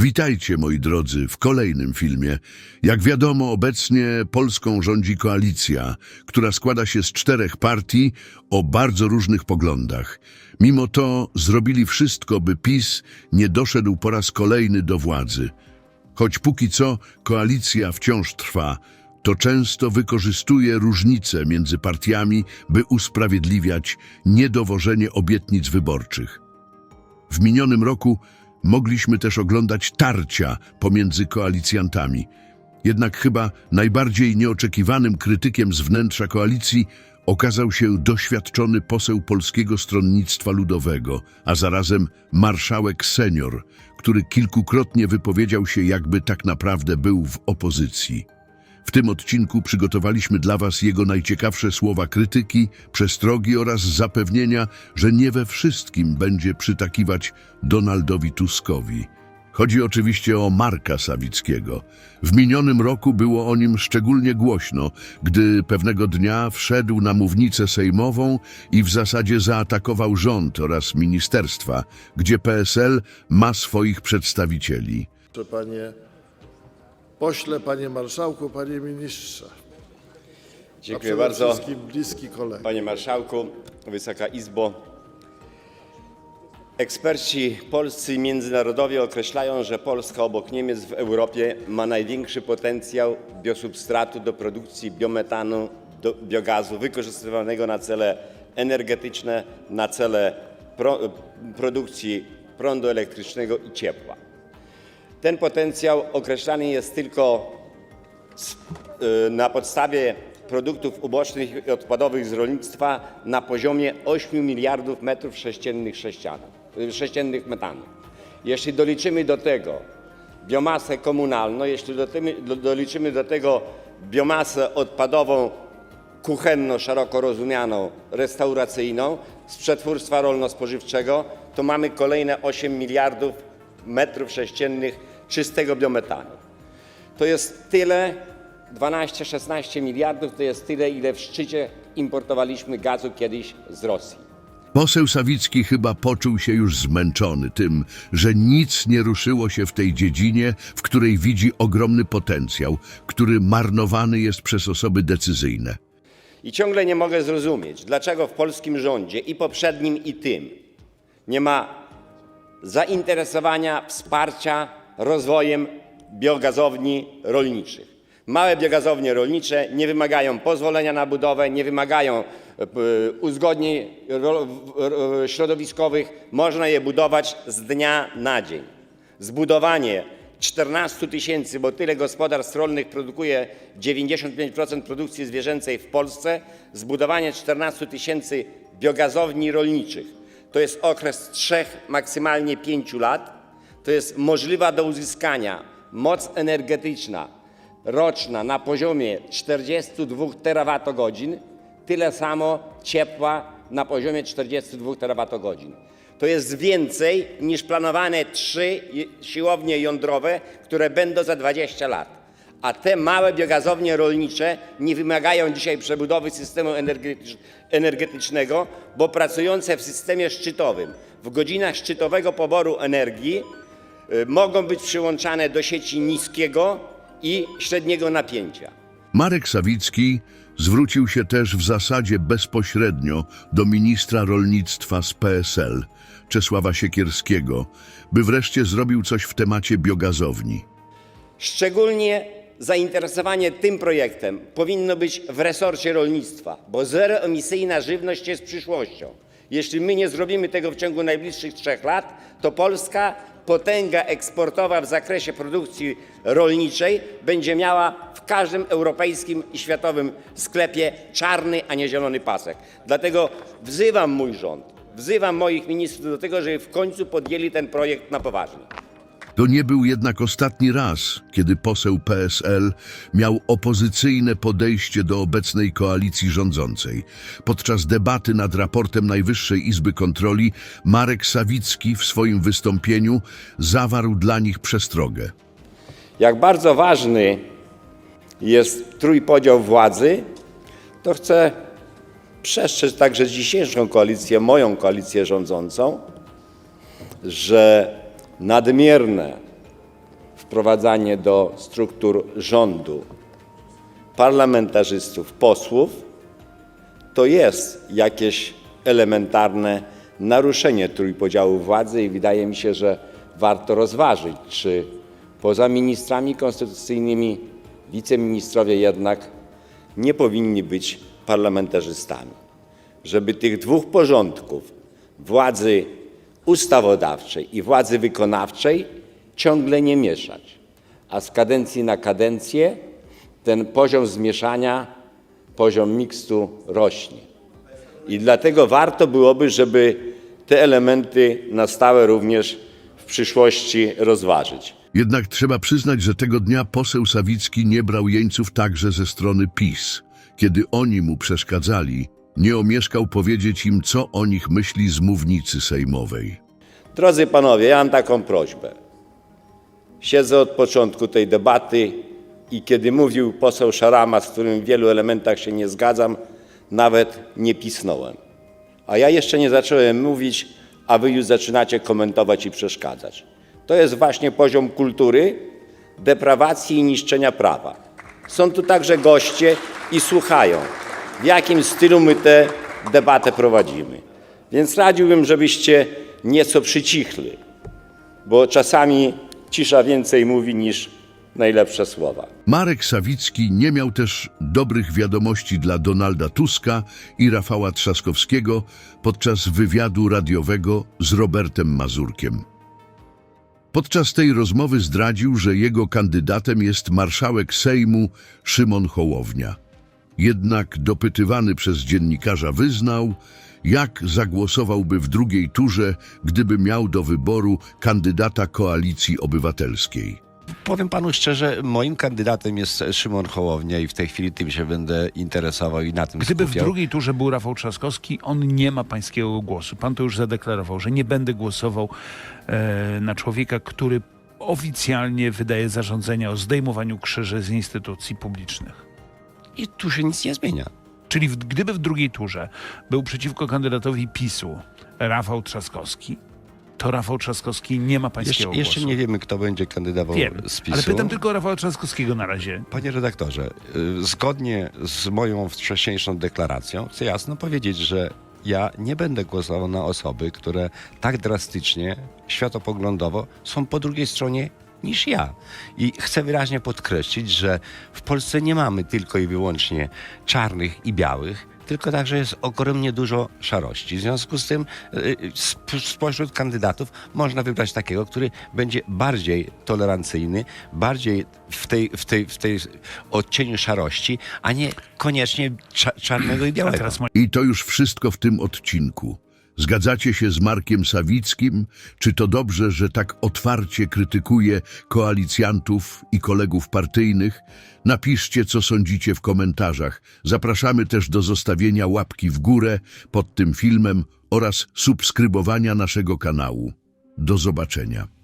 Witajcie, moi drodzy, w kolejnym filmie. Jak wiadomo, obecnie Polską rządzi koalicja, która składa się z czterech partii o bardzo różnych poglądach. Mimo to zrobili wszystko, by PiS nie doszedł po raz kolejny do władzy. Choć póki co koalicja wciąż trwa, to często wykorzystuje różnice między partiami, by usprawiedliwiać niedowożenie obietnic wyborczych. W minionym roku mogliśmy też oglądać tarcia pomiędzy koalicjantami. Jednak chyba najbardziej nieoczekiwanym krytykiem z wnętrza koalicji okazał się doświadczony poseł Polskiego Stronnictwa Ludowego, a zarazem marszałek senior, który kilkukrotnie wypowiedział się, jakby tak naprawdę był w opozycji. W tym odcinku przygotowaliśmy dla Was jego najciekawsze słowa krytyki, przestrogi oraz zapewnienia, że nie we wszystkim będzie przytakiwać Donaldowi Tuskowi. Chodzi oczywiście o Marka Sawickiego. W minionym roku było o nim szczególnie głośno, gdy pewnego dnia wszedł na mównicę sejmową i w zasadzie zaatakował rząd oraz ministerstwa, gdzie PSL ma swoich przedstawicieli. Panie pośle, panie marszałku, panie ministrze. Dziękuję bardzo. wszystkim bliski kolega. Panie Marszałku, Wysoka Izbo. Eksperci polscy i międzynarodowi określają, że Polska obok Niemiec w Europie ma największy potencjał biosubstratu do produkcji biometanu, do biogazu wykorzystywanego na cele energetyczne, na cele pro, produkcji prądu elektrycznego i ciepła. Ten potencjał określany jest tylko y, na podstawie produktów ubocznych i odpadowych z rolnictwa na poziomie 8 miliardów metrów sześciennych, sześcianu, y, sześciennych metanu. Jeśli doliczymy do tego biomasę komunalną, jeśli doliczymy do tego biomasę odpadową kuchenno szeroko rozumianą, restauracyjną z przetwórstwa rolno-spożywczego, to mamy kolejne 8 miliardów metrów sześciennych czystego biometanu. To jest tyle, 12-16 miliardów, to jest tyle, ile w szczycie importowaliśmy gazu kiedyś z Rosji. Poseł Sawicki chyba poczuł się już zmęczony tym, że nic nie ruszyło się w tej dziedzinie, w której widzi ogromny potencjał, który marnowany jest przez osoby decyzyjne. I ciągle nie mogę zrozumieć, dlaczego w polskim rządzie i poprzednim, i tym nie ma zainteresowania, wsparcia rozwojem biogazowni rolniczych. Małe biogazownie rolnicze nie wymagają pozwolenia na budowę, nie wymagają e, uzgodnień ro- ro- środowiskowych. Można je budować z dnia na dzień. Zbudowanie 14 tysięcy, bo tyle gospodarstw rolnych produkuje 95% produkcji zwierzęcej w Polsce, zbudowanie 14 tysięcy biogazowni rolniczych. To jest okres 3, maksymalnie 5 lat. To jest możliwa do uzyskania moc energetyczna roczna na poziomie 42 terawatogodzin, tyle samo ciepła na poziomie 42 terawatogodzin. To jest więcej niż planowane trzy siłownie jądrowe, które będą za 20 lat. A te małe biogazownie rolnicze nie wymagają dzisiaj przebudowy systemu energetycz- energetycznego, bo pracujące w systemie szczytowym w godzinach szczytowego poboru energii mogą być przyłączane do sieci niskiego i średniego napięcia. Marek Sawicki zwrócił się też w zasadzie bezpośrednio do ministra rolnictwa z PSL, Czesława Siekierskiego, by wreszcie zrobił coś w temacie biogazowni. Szczególnie zainteresowanie tym projektem powinno być w resorcie rolnictwa, bo zeroemisyjna żywność jest przyszłością. Jeśli my nie zrobimy tego w ciągu najbliższych trzech lat, to Polska, potęga eksportowa w zakresie produkcji rolniczej, będzie miała w każdym europejskim i światowym sklepie czarny, a nie zielony pasek. Dlatego wzywam mój rząd, wzywam moich ministrów do tego, żeby w końcu podjęli ten projekt na poważnie. To nie był jednak ostatni raz, kiedy poseł PSL miał opozycyjne podejście do obecnej koalicji rządzącej. Podczas debaty nad raportem Najwyższej Izby Kontroli Marek Sawicki w swoim wystąpieniu zawarł dla nich przestrogę. Jak bardzo ważny jest trójpodział władzy, to chcę przestrzec także dzisiejszą koalicję, moją koalicję rządzącą, że nadmierne wprowadzanie do struktur rządu parlamentarzystów, posłów, to jest jakieś elementarne naruszenie trójpodziału władzy i wydaje mi się, że warto rozważyć, czy poza ministrami konstytucyjnymi wiceministrowie jednak nie powinni być parlamentarzystami. Żeby tych dwóch porządków, władzy ustawodawczej i władzy wykonawczej, ciągle nie mieszać. A z kadencji na kadencję ten poziom zmieszania, poziom mikstu rośnie. I dlatego warto byłoby, żeby te elementy na stałe również w przyszłości rozważyć. Jednak trzeba przyznać, że tego dnia poseł Sawicki nie brał jeńców także ze strony PiS. Kiedy oni mu przeszkadzali, nie omieszkał powiedzieć im, co o nich myśli z mównicy sejmowej. Drodzy panowie, ja mam taką prośbę. Siedzę od początku tej debaty i kiedy mówił poseł Szarama, z którym w wielu elementach się nie zgadzam, nawet nie pisnąłem. A ja jeszcze nie zacząłem mówić, a wy już zaczynacie komentować i przeszkadzać. To jest właśnie poziom kultury, deprawacji i niszczenia prawa. Są tu także goście i słuchają, w jakim stylu my tę debatę prowadzimy. Więc radziłbym, żebyście nieco przycichli, bo czasami cisza więcej mówi niż najlepsze słowa. Marek Sawicki nie miał też dobrych wiadomości dla Donalda Tuska i Rafała Trzaskowskiego podczas wywiadu radiowego z Robertem Mazurkiem. Podczas tej rozmowy zdradził, że jego kandydatem jest marszałek Sejmu Szymon Hołownia. Jednak dopytywany przez dziennikarza wyznał, jak zagłosowałby w drugiej turze, gdyby miał do wyboru kandydata Koalicji Obywatelskiej. Powiem panu szczerze, moim kandydatem jest Szymon Hołownia i w tej chwili tym się będę interesował i na tym Gdyby w skupiał. drugiej turze był Rafał Trzaskowski, on nie ma pańskiego głosu. Pan to już zadeklarował, że nie będę głosował e, na człowieka, który oficjalnie wydaje zarządzenia o zdejmowaniu krzyży z instytucji publicznych. I tu się nic nie zmienia. Czyli w, gdyby w drugiej turze był przeciwko kandydatowi PiSu Rafał Trzaskowski, to Rafał Trzaskowski nie ma Jeszcze, pańskiego jeszcze głosu. nie wiemy, kto będzie kandydował Wiem, z PiSu. ale pytam tylko o Rafała Trzaskowskiego na razie. Panie redaktorze, y, zgodnie z moją wcześniejszą deklaracją chcę jasno powiedzieć, że ja nie będę głosował na osoby, które tak drastycznie, światopoglądowo są po drugiej stronie niż ja. I chcę wyraźnie podkreślić, że w Polsce nie mamy tylko i wyłącznie czarnych i białych, tylko także jest ogromnie dużo szarości. W związku z tym y, sp- spośród kandydatów można wybrać takiego, który będzie bardziej tolerancyjny, bardziej w tej, w tej, w tej odcieniu szarości, a nie koniecznie cza- czarnego i białego. I to już wszystko w tym odcinku. Zgadzacie się z Markiem Sawickim? Czy to dobrze, że tak otwarcie krytykuje koalicjantów i kolegów partyjnych? Napiszcie, co sądzicie w komentarzach. Zapraszamy też do zostawienia łapki w górę pod tym filmem oraz subskrybowania naszego kanału. Do zobaczenia.